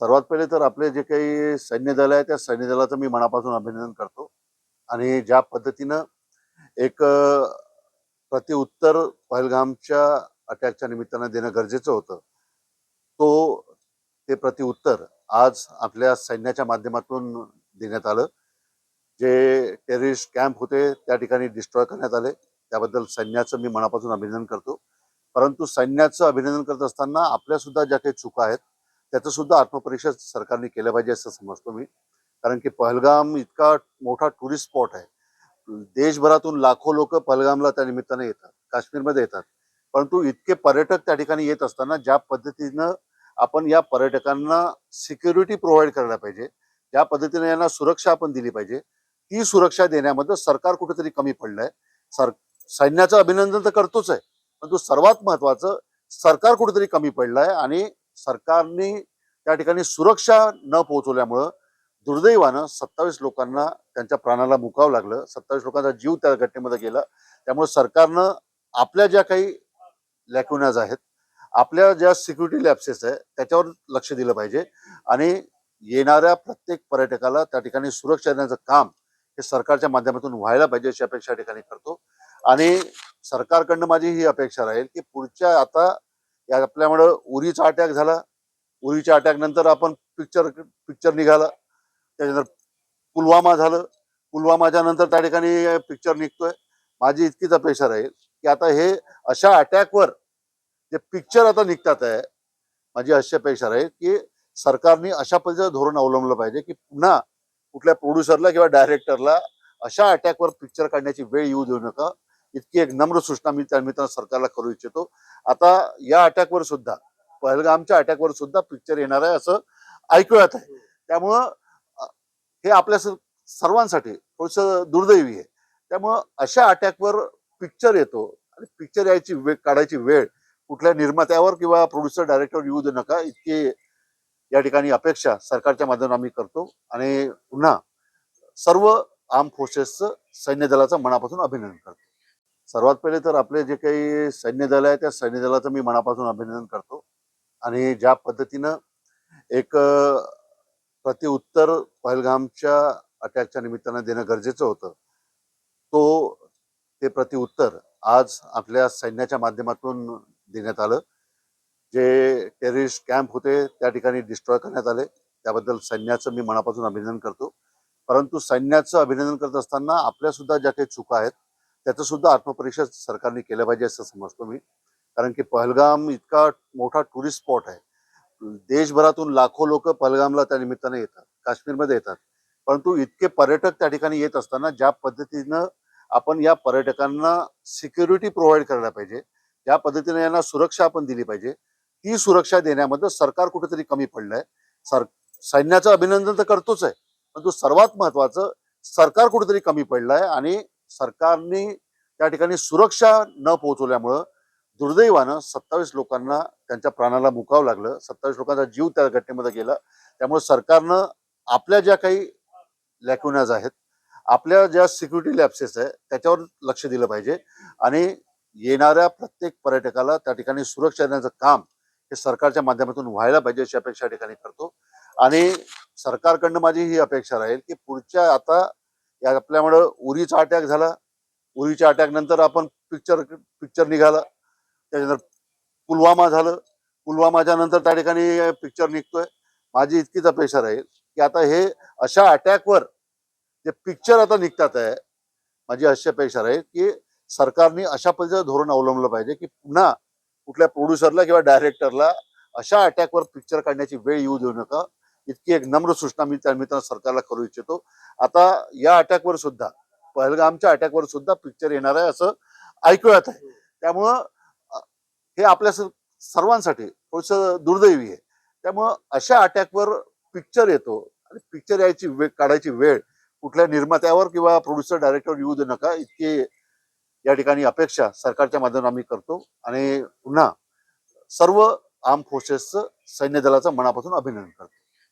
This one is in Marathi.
सर्वात पहिले तर आपले जे काही सैन्य दल आहे त्या सैन्य दलाचं मी मनापासून अभिनंदन करतो. आणि ज्या पद्धतीनं एक प्रतिउत्तर पहलगामच्या अटॅकच्या निमित्तानं देणं गरजेचं होतं तो ते प्रतिउत्तर आज आपल्या सैन्याच्या माध्यमातून देण्यात आलं. जे टेररिस्ट कॅम्प होते त्या ठिकाणी डिस्ट्रॉय करण्यात आले. त्याबद्दल सैन्याचं मी मनापासून अभिनंदन करतो. परंतु सैन्याचं अभिनंदन करत असताना आपल्यासुद्धा ज्या काही चुका आहेत त्याचं सुद्धा आत्मपरीक्षण सरकारने केलं पाहिजे असं समजतो मी. कारण की पहलगाम इतका मोठा टुरिस्ट स्पॉट आहे. देशभरातून लाखो लोक पहलगामला त्या निमित्ताने येतात काश्मीरमध्ये येतात. परंतु इतके पर्यटक त्या ठिकाणी येत असताना ज्या पद्धतीनं आपण या पर्यटकांना सिक्युरिटी प्रोव्हाइड करायला पाहिजे ज्या पद्धतीने यांना सुरक्षा आपण दिली पाहिजे ती सुरक्षा देण्यामध्ये सरकार कुठेतरी कमी पडलंय. सर सैन्याचं अभिनंदन तर करतोच आहे परंतु सर्वात महत्वाचं सरकार कुठेतरी कमी पडलंय आणि सरकारने त्या ठिकाणी सुरक्षा न पोहोचवल्यामुळं दुर्दैवानं सत्तावीस लोकांना त्यांच्या प्राणाला मुकावं लागलं. सत्तावीस लोकांचा जीव त्या घटनेमध्ये गेला. त्यामुळे सरकारनं आपल्या ज्या काही लॅक्युनाज आहेत आपल्या ज्या सिक्युरिटी लॅप्सेस आहे त्याच्यावर लक्ष दिलं पाहिजे. आणि येणाऱ्या प्रत्येक पर्यटकाला त्या ठिकाणी सुरक्षा देण्याचं काम हे सरकारच्या माध्यमातून व्हायला पाहिजे अशी अपेक्षा या ठिकाणी करतो. आणि सरकारकडनं माझी ही अपेक्षा राहील की पुढच्या आता या आपल्यामुळं उरीचा अटॅक झाला. उरीच्या अटॅक नंतर आपण पिक्चर पिक्चर निघाला. त्याच्यानंतर पुलवामा झालं. पुलवामाच्या नंतर त्या ठिकाणी पिक्चर निघतोय. माझी इतकीच अपेक्षा राहील की आता हे अशा अटॅकवर जे पिक्चर आता निघतात आहे माझी अशी अपेक्षा राहील की सरकारने अशा पद्धतीचं धोरण अवलंबलं पाहिजे की पुन्हा कुठल्या प्रोड्युसरला किंवा डायरेक्टरला अशा अटॅकवर पिक्चर काढण्याची वेळ येऊ देऊ नका. इतकी एक नम्र सूचना मी त्या निमित्तानं सरकारला करू इच्छितो. आता या अटॅकवर सुद्धा पहलगामच्या अटॅकवर सुद्धा पिक्चर येणार आहे असं ऐकूयात आहे. त्यामुळं हे आपल्या सर्वांसाठी थोडस दुर्दैवी आहे. त्यामुळं अशा अटॅकवर पिक्चर येतो आणि पिक्चर यायची वेळ काढायची वेळ कुठल्या निर्मात्यावर किंवा प्रोड्युसर डायरेक्टर येऊ देऊ नका. इतकी या ठिकाणी अपेक्षा सरकारच्या माध्यमातून आम्ही करतो आणि पुन्हा सर्व आर्म फोर्सेसचं सैन्य दलाचं मनापासून अभिनंदन करतो. सर्वात पहिले तर आपले जे काही सैन्य दल आहे त्या सैन्य दलाचं मी मनापासून अभिनंदन करतो. आणि ज्या पद्धतीनं एक प्रतिउत्तर पहलगामच्या अटॅकच्या निमित्तानं देणं गरजेचं होतं तो ते प्रतिउत्तर आज आपल्या सैन्याच्या माध्यमातून देण्यात आलं. जे टेररिस्ट कॅम्प होते त्या ठिकाणी डिस्ट्रॉय करण्यात आले. त्याबद्दल सैन्याचं मी मनापासून अभिनंदन करतो. परंतु सैन्याचं अभिनंदन करत असताना आपल्या सुद्धा ज्या काही चुका आहेत त्याचं सुद्धा आत्मपरीक्षा सरकारने केलं पाहिजे असं समजतो मी. कारण की पहलगाम इतका मोठा टुरिस्ट स्पॉट आहे. देशभरातून लाखो लोक पहलगामला त्या निमित्ताने येतात काश्मीरमध्ये येतात. परंतु इतके पर्यटक त्या ठिकाणी येत असताना ज्या पद्धतीनं आपण या पर्यटकांना सिक्युरिटी प्रोव्हाइड करायला पाहिजे ज्या पद्धतीने यांना सुरक्षा आपण दिली पाहिजे ती सुरक्षा देण्यामध्ये सरकार कुठेतरी कमी पडलंय. सर सैन्याचं अभिनंदन तर करतोच आहे परंतु सर्वात महत्वाचं सरकार कुठेतरी कमी पडलंय आणि सरकारने त्या ठिकाणी सुरक्षा न पोहोचवल्यामुळं दुर्दैवानं सत्तावीस लोकांना त्यांच्या प्राणाला मुकावं लागलं. सत्तावीस लोकांचा जीव त्या घटनेमध्ये गेला. त्यामुळे सरकारनं आपल्या ज्या काही लॅक्युनाज आहेत आपल्या ज्या सिक्युरिटी लॅप्सेस आहे त्याच्यावर लक्ष दिलं पाहिजे. आणि येणाऱ्या प्रत्येक पर्यटकाला त्या ठिकाणी सुरक्षा देण्याचं काम हे सरकारच्या माध्यमातून व्हायला पाहिजे अशी अपेक्षा या ठिकाणी करतो. आणि सरकारकडनं माझी ही अपेक्षा राहील की पुढच्या आता या आपल्यामुळं उरीचा अटॅक झाला. उरीच्या अटॅक नंतर आपण पिक्चर पिक्चर निघाला. त्याच्यानंतर पुलवामा झालं. पुलवामाच्या नंतर त्या ठिकाणी पिक्चर निघतोय. माझी इतकीच अपेक्षा राहील की आता हे अशा अटॅकवर जे पिक्चर आता निघतात आहे माझी अशी अपेक्षा राहील की सरकारने अशा पद्धतीचं धोरण अवलंबलं पाहिजे की पुन्हा कुठल्या प्रोड्युसरला किंवा डायरेक्टरला अशा अटॅकवर पिक्चर काढण्याची वेळ येऊ देऊ नका. इतकी एक नम्र सूचना मी त्या निमित्तानं सरकारला करू इच्छितो. आता या अटॅकवर सुद्धा पहलगामच्या अटॅकवर सुद्धा पिक्चर येणार आहे असं ऐकूयात आहे. त्यामुळं हे आपल्या सर्वांसाठी थोडस दुर्दैवी आहे. त्यामुळं अशा अटॅकवर पिक्चर येतो आणि पिक्चर यायची वेळ काढायची वेळ कुठल्या निर्मात्यावर किंवा प्रोड्युसर डायरेक्टर येऊ देऊ नका. इतकी या ठिकाणी अपेक्षा सरकारच्या माध्यमातून आम्ही करतो आणि पुन्हा सर्व आर्म फोर्सेसचं सैन्य दलाचं मनापासून अभिनंदन करतो.